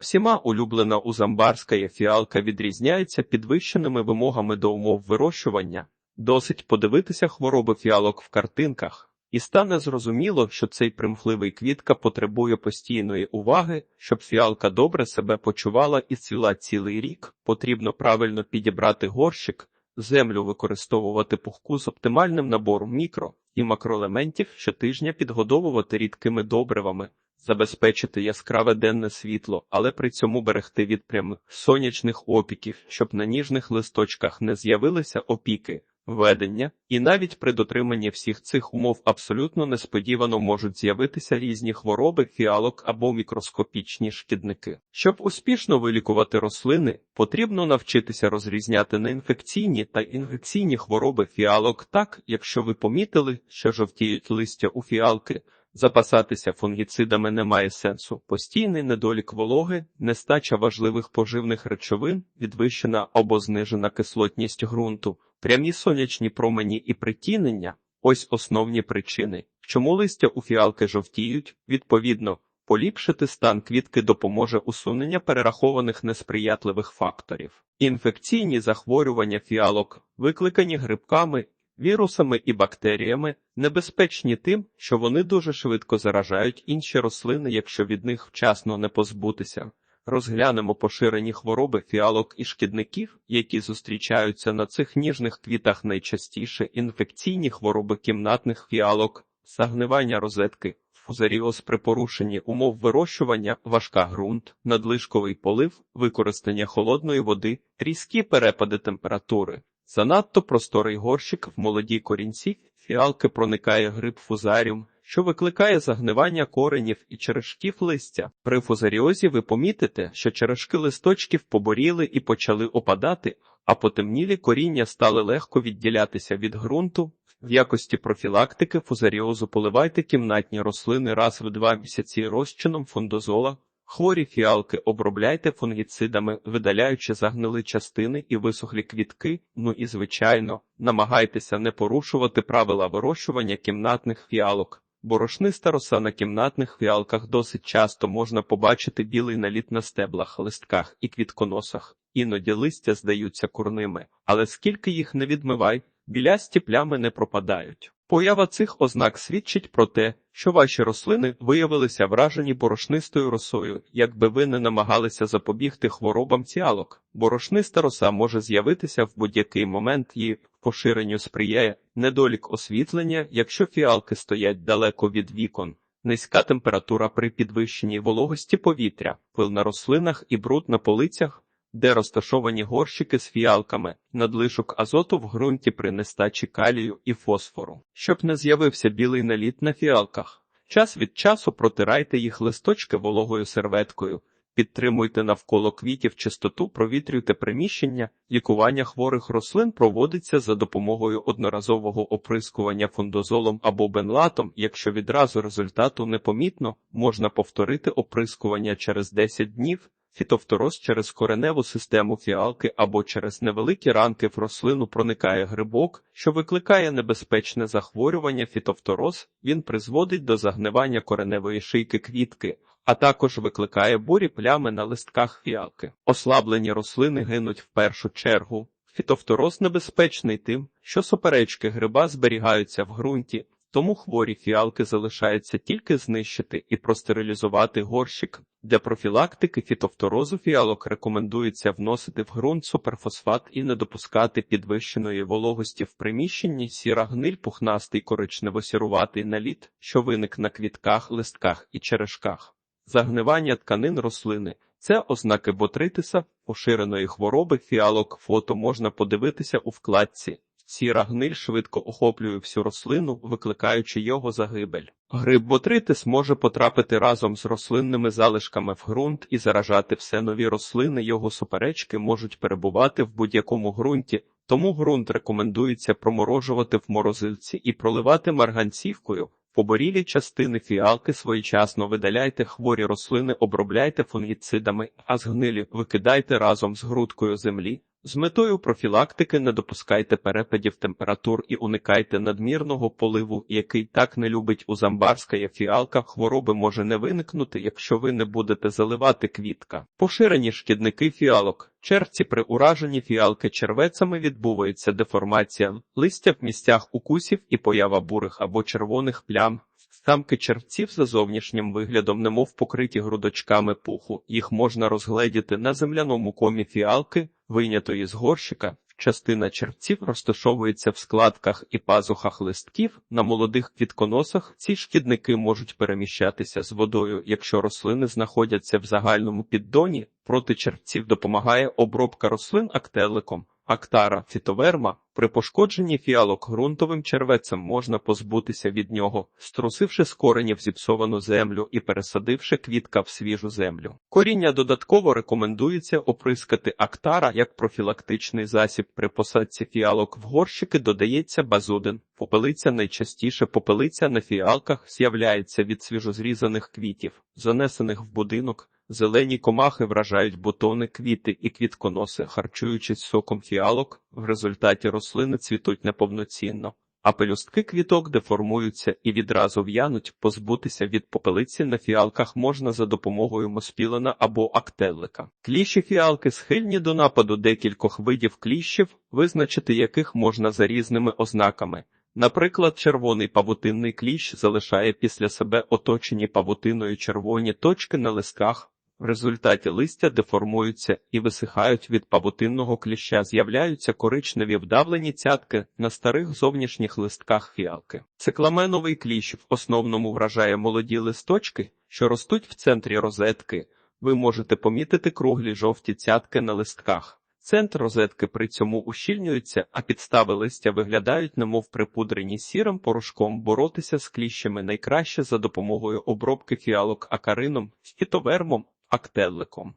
Всіма улюблена узамбарська фіалка відрізняється підвищеними вимогами до умов вирощування. Досить подивитися хвороби фіалок в картинках, і стане зрозуміло, що цей примхливий квітка потребує постійної уваги, щоб фіалка добре себе почувала і цвіла цілий рік. Потрібно правильно підібрати горщик, землю використовувати пухку з оптимальним набором мікро і макроелементів, щотижня підгодовувати рідкими добривами, забезпечити яскраве денне світло, але при цьому берегти від прямих сонячних опіків, щоб на ніжних листочках не з'явилися опіки. Ведення, і навіть при дотриманні всіх цих умов абсолютно несподівано можуть з'явитися різні хвороби, фіалок або мікроскопічні шкідники. Щоб успішно вилікувати рослини, потрібно навчитися розрізняти неінфекційні та інфекційні хвороби фіалок так, якщо ви помітили, що жовтіють листя у фіалки. Запасатися фунгіцидами немає сенсу. Постійний недолік вологи, нестача важливих поживних речовин, підвищена або знижена кислотність ґрунту, прямі сонячні промені і притінення ось основні причини, чому листя у фіалки жовтіють, відповідно. Поліпшити стан квітки допоможе усунення перерахованих несприятливих факторів. Інфекційні захворювання фіалок, викликані грибками, вірусами і бактеріями, небезпечні тим, що вони дуже швидко заражають інші рослини, якщо від них вчасно не позбутися. Розглянемо поширені хвороби фіалок і шкідників, які зустрічаються на цих ніжних квітах найчастіше інфекційні хвороби кімнатних фіалок, загнивання розетки, фузаріоз при порушенні умов вирощування, важка ґрунт, надлишковий полив, використання холодної води, різкі перепади температури. Занадто просторий горщик в молодій корінці фіалки проникає гриб фузаріум, що викликає загнивання коренів і черешків листя. При фузаріозі ви помітите, що черешки листочків поборіли і почали опадати, а потемнілі коріння стали легко відділятися від ґрунту. В якості профілактики фузаріозу поливайте кімнатні рослини раз в два місяці розчином фундозола. Хворі фіалки обробляйте фунгіцидами, видаляючи загнили частини і висохлі квітки. Ну і, звичайно, намагайтеся не порушувати правила вирощування кімнатних фіалок. Борошниста роса на кімнатних фіалках досить часто можна побачити білий наліт на стеблах, листках і квітконосах. Іноді листя здаються курними, але скільки їх не відмивай, білясті плями не пропадають. Поява цих ознак свідчить про те, що ваші рослини виявилися вражені борошнистою росою, якби ви не намагалися запобігти хворобам ціалок. Борошниста роса може з'явитися в будь-який момент і поширенню сприяє недолік освітлення, якщо фіалки стоять далеко від вікон. Низька температура при підвищенні вологості повітря, пил на рослинах і бруд на полицях, де розташовані горщики з фіалками, надлишок азоту в ґрунті при нестачі калію і фосфору. Щоб не з'явився білий наліт на фіалках, час від часу протирайте їх листочки вологою серветкою, підтримуйте навколо квітів чистоту, провітрюйте приміщення, лікування хворих рослин проводиться за допомогою одноразового оприскування фундозолом або бенлатом. Якщо відразу результату непомітно, можна повторити оприскування через 10 днів. Фітофтороз через кореневу систему фіалки або через невеликі ранки в рослину проникає грибок, що викликає небезпечне захворювання фітофтороз, він призводить до загнивання кореневої шийки квітки, а також викликає бурі плями на листках фіалки. Ослаблені рослини гинуть в першу чергу. Фітофтороз небезпечний тим, що суперечки гриба зберігаються в ґрунті, тому хворі фіалки залишається тільки знищити і простерилізувати горщик. Для профілактики фітофторозу фіалок рекомендується вносити в ґрунт суперфосфат і не допускати підвищеної вологості в приміщенні сіра гниль пухнастий коричнево-сіруватий наліт, що виник на квітках, листках і черешках. Загнивання тканин рослини це ознаки ботритиса, поширеної хвороби фіалок фото можна подивитися у вкладці. Сіра гниль швидко охоплює всю рослину, викликаючи його загибель. Гриб ботритис може потрапити разом з рослинними залишками в ґрунт і заражати все нові рослини. Його суперечки можуть перебувати в будь-якому ґрунті, тому ґрунт рекомендується проморожувати в морозильці і проливати марганцівкою. Поборілі частини фіалки своєчасно видаляйте хворі рослини, обробляйте фунгіцидами, а згнилі викидайте разом з грудкою землі. З метою профілактики не допускайте перепадів температур і уникайте надмірного поливу, який так не любить узамбарська фіалка. Хвороби може не виникнути, якщо ви не будете заливати квітка. Поширені шкідники фіалок. Червці при ураженні фіалки червецями відбувається деформація листя в місцях укусів і поява бурих або червоних плям. Самки червців за зовнішнім виглядом немов покриті грудочками пуху. Їх можна розгледіти на земляному комі фіалки, вийнятої з горщика. Частина червців розташовується в складках і пазухах листків. На молодих квітконосах ці шкідники можуть переміщатися з водою, якщо рослини знаходяться в загальному піддоні. Проти червців допомагає обробка рослин актеликом. Актара фітоверма при пошкодженні фіалок ґрунтовим червецем можна позбутися від нього, струсивши з коренів зіпсовану землю і пересадивши квітка в свіжу землю. Коріння додатково рекомендується оприскати актара як профілактичний засіб при посадці фіалок в горщики додається базудин. Попелиця найчастіше попелиця на фіалках з'являється від свіжозрізаних квітів, занесених в будинок. Зелені комахи вражають бутони, квіти і квітконоси, харчуючись соком фіалок, в результаті рослини цвітуть неповноцінно, а пелюстки квіток деформуються і відразу в'януть. Позбутися від попелиці на фіалках можна за допомогою моспілена або актелика. Кліщі фіалки схильні до нападу декількох видів кліщів, визначити яких можна за різними ознаками. Наприклад, червоний павутинний кліщ залишає після себе оточені павутиною червоні точки на листках. В результаті листя деформуються і висихають від павутинного кліща, з'являються коричневі вдавлені цятки на старих зовнішніх листках фіалки. Цикламеновий кліщ в основному вражає молоді листочки, що ростуть в центрі розетки. Ви можете помітити круглі жовті цятки на листках. Центр розетки при цьому ущільнюється, а підстави листя виглядають, немов припудрені сірим порошком. Боротися з кліщами найкраще за допомогою обробки фіалок акарином, фітовермом, актеликом.